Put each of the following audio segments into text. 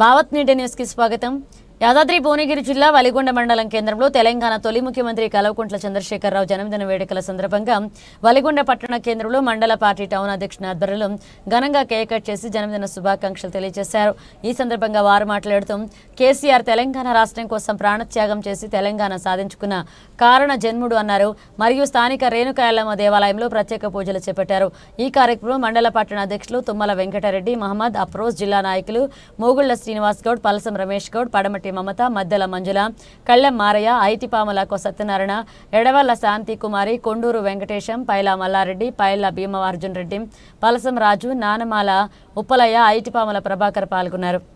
భావత్ నీటి న్యూస్కి స్వాగతం. యాదాద్రి భువనగిరి జిల్లా వలిగొండ మండలం కేంద్రంలో తెలంగాణ తొలి ముఖ్యమంత్రి కల్వకుంట్ల చంద్రశేఖరరావు జన్మదిన వేడుకల సందర్భంగా వలిగొండ పట్టణ కేంద్రంలో మండల పార్టీ టౌన్ అధ్యక్షుని ఆధ్వర్యంలో ఘనంగా కేక్ కట్ చేసి జన్మదిన శుభాకాంక్షలు తెలియజేశారు. ఈ సందర్భంగా వారు మాట్లాడుతూ కేసీఆర్ తెలంగాణ రాష్ట్రం కోసం ప్రాణత్యాగం చేసి తెలంగాణ సాధించుకున్న కారణ జన్ముడు అన్నారు. మరియు స్థానిక రేణుకాయలమ్మ దేవాలయంలో ప్రత్యేక పూజలు చేపట్టారు. ఈ కార్యక్రమంలో మండల పట్టణ అధ్యక్షులు తుమ్మల వెంకటరెడ్డి మహమ్మద్ అప్రోజ్ జిల్లా నాయకులు మోగుళ్ళ శ్రీనివాస్ గౌడ్ పలసం రమేష్ గౌడ్ పడమటి మమత మద్దెల మంజుల కళ్ళెం మారయ్య ఐటిపాములాకో సత్యనారాయణ ఎడవల్ల శాంతి కుమారి కొండూరు వెంకటేశం పైల మల్లారెడ్డి పైల భీమవార్జున్ రెడ్డి పలసం రాజు నానమాల ఉప్పలయ్య ఐటిపాముల ప్రభాకర్ పాల్గొన్నారు.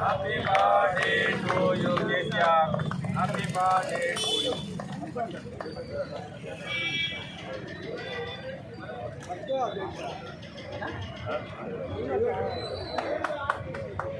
Happy birthday to you, Nitya. Happy birthday to you. Thank you.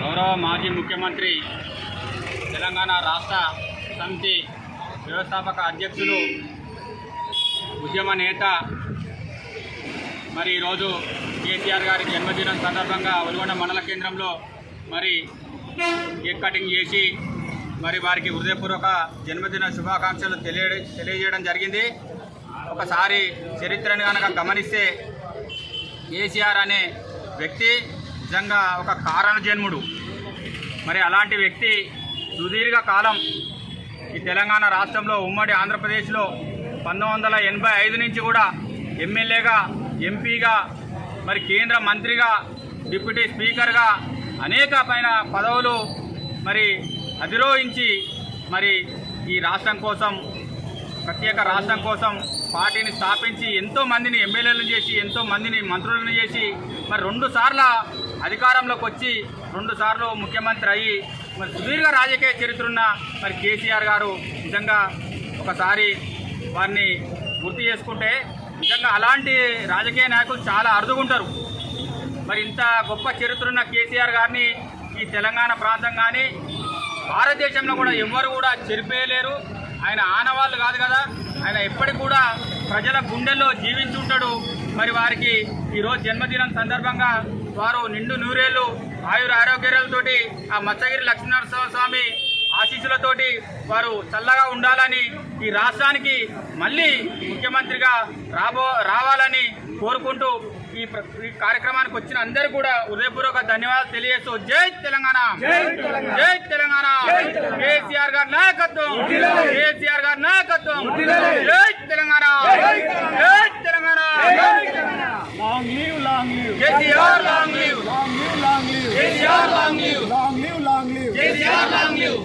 గౌరవ మాజీ ముఖ్యమంత్రి తెలంగాణ రాష్ట్ర సమితి వ్యవస్థాపక అధ్యక్షులు ఉద్యమ నేత మరి ఈరోజు కేసీఆర్ గారి జన్మదినం సందర్భంగా ఒలిగొండ మండల కేంద్రంలో మరి కేక్ కటింగ్ చేసి మరి వారికి హృదయపూర్వక జన్మదిన శుభాకాంక్షలు తెలియ తెలియజేయడం జరిగింది. ఒకసారి చరిత్రను కనుక గమనిస్తే కేసీఆర్ అనే వ్యక్తి నిజంగా ఒక కారణ జన్ముడు మరి అలాంటి వ్యక్తి సుదీర్ఘ కాలం ఈ తెలంగాణ రాష్ట్రంలో ఉమ్మడి ఆంధ్రప్రదేశ్లో పంతొమ్మిది వందల ఎనభై ఐదు నుంచి కూడా ఎమ్మెల్యేగా ఎంపీగా మరి కేంద్ర మంత్రిగా డిప్యూటీ స్పీకర్గా అనేక పైన పదవులు మరి అధిరోహించి మరి ఈ రాష్ట్రం కోసం ప్రత్యేక రాష్ట్రం కోసం పార్టీని స్థాపించి ఎంతో మందిని ఎమ్మెల్యేలను చేసి ఎంతో మందిని మంత్రులను చేసి మరి రెండు సార్ల అధికారంలోకి వచ్చి రెండు సార్లు ముఖ్యమంత్రి అయ్యి మరి సుదీర్ఘ రాజకీయ చరిత్ర ఉన్న మరి కేసీఆర్ గారు నిజంగా ఒకసారి వారిని గుర్తు చేసుకుంటే నిజంగా అలాంటి రాజకీయ నాయకులు చాలా అరుదుకుంటారు మరి ఇంత గొప్ప చరిత్ర ఉన్న కేసీఆర్ గారిని ఈ తెలంగాణ ప్రాంతం కానీ భారతదేశంలో కూడా ఎవ్వరు కూడా చెరిపేయలేరు. ఆయన ఆనవాళ్ళు కాదు కదా. ఆయన ఎప్పటికి కూడా ప్రజల గుండెల్లో జీవించుంటాడు. మరి వారికి ఈరోజు జన్మదినం సందర్భంగా వారు నిండు నూరేళ్ళు ఆయుర ఆరోగ్యాలతోటి ఆ మత్స్యగిరి లక్ష్మీనరసింహ స్వామి ఆశీస్సులతోటి వారు చల్లగా ఉండాలని ఈ రాష్ట్రానికి మళ్ళీ ముఖ్యమంత్రిగా రాబో రావాలని కోరుకుంటూ ఈ కార్యక్రమానికి వచ్చిన అందరూ కూడా హృదయపూర్వక ధన్యవాదాలు తెలియజేస్తూ జై తెలంగాణ. జై తెలంగాణ. కేసీఆర్ గారి నాయకత్వం. కేసీఆర్ గారి నాయకత్వం. జై తెలంగాణ. జై తెలంగాణ. long live. KCR long live. Long live, long live. KCR long live. Long live, long live. KCR long live.